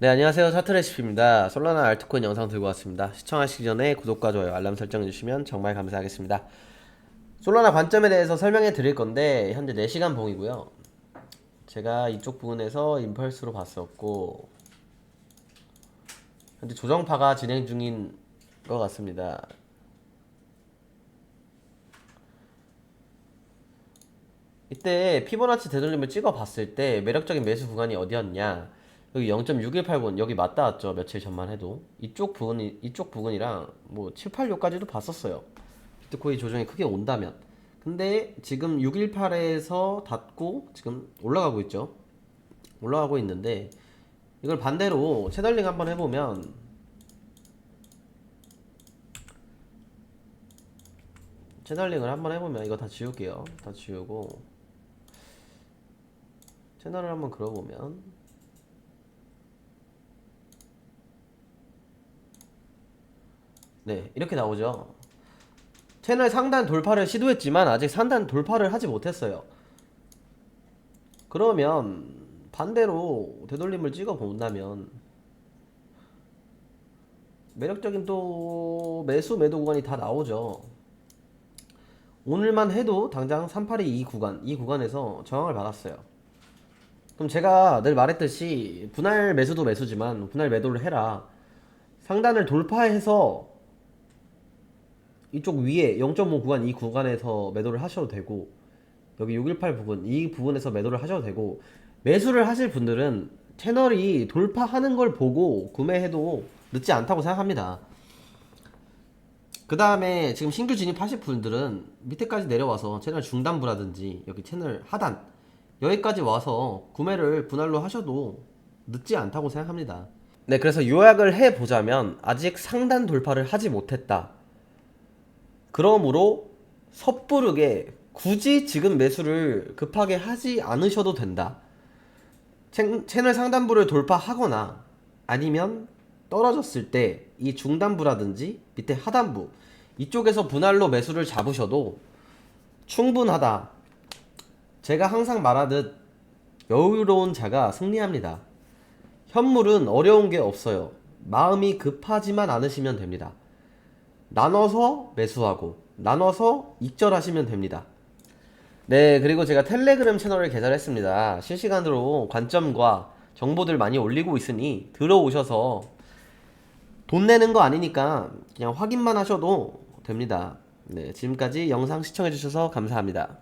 네, 안녕하세요. 차트레시피입니다. 솔라나 알트코인 영상 들고 왔습니다. 시청하시기 전에 구독과 좋아요, 알람 설정 해 주시면 정말 감사하겠습니다. 솔라나 관점에 대해서 설명해 드릴 건데 현재 4시간 봉이고요. 제가 이쪽 부분에서 임펄스로 봤었고 현재 조정파가 진행 중인 것 같습니다. 이때 피보나치 되돌림을 찍어 봤을 때 매력적인 매수 구간이 어디였냐? 여기 0.6189 여기 맞다 왔죠 며칠 전만 해도. 이쪽 부분이 이쪽 부분이랑 뭐 786까지도 봤었어요. 비트코인 조정이 크게 온다면. 근데 지금 618에서 닫고 지금 올라가고 있죠. 올라가고 있는데 이걸 반대로 채널링 한번 해보면 채널링을 한번 해보면 이거 다 지울게요. 다 지우고 채널을 한번 그려보면 네, 이렇게 나오죠. 채널 상단 돌파를 시도했지만 아직 상단 돌파를 하지 못했어요. 그러면 반대로 되돌림을 찍어 본다면 매력적인 또 매수 매도 구간이 다 나오죠. 오늘만 해도 당장 382 구간, 이 구간에서 저항을 받았어요. 그럼 제가 늘 말했듯이 분할 매수도 매수지만 분할 매도를 해라. 상단을 돌파해서 이쪽 위에 0.5 구간 이 구간에서 매도를 하셔도 되고 여기 618 부분 이 부분에서 매도를 하셔도 되고 매수를 하실 분들은 채널이 돌파하는 걸 보고 구매해도 늦지 않다고 생각합니다. 그 다음에 지금 신규 진입하실 분들은 밑에까지 내려와서 채널 중단부라든지 여기 채널 하단 여기까지 와서 구매를 분할로 하셔도 늦지 않다고 생각합니다. 네, 그래서 요약을 해보자면 아직 상단 돌파를 하지 못했다. 그러므로 섣부르게 굳이 지금 매수를 급하게 하지 않으셔도 된다. 채- 채널 상단부를 돌파하거나 아니면 떨어졌을 때 이 중단부라든지 밑에 하단부 이쪽에서 분할로 매수를 잡으셔도 충분하다. 제가 항상 말하듯 여유로운 자가 승리합니다. 현물은 어려운 게 없어요. 마음이 급하지만 않으시면 됩니다. 나눠서 매수하고 나눠서 익절하시면 됩니다. 네, 그리고 제가 텔레그램 채널을 개설 했습니다. 실시간으로 관점과 정보들 많이 올리고 있으니 들어오셔서 돈 내는 거 아니니까 그냥 확인만 하셔도 됩니다. 네, 지금까지 영상 시청해주셔서 감사합니다.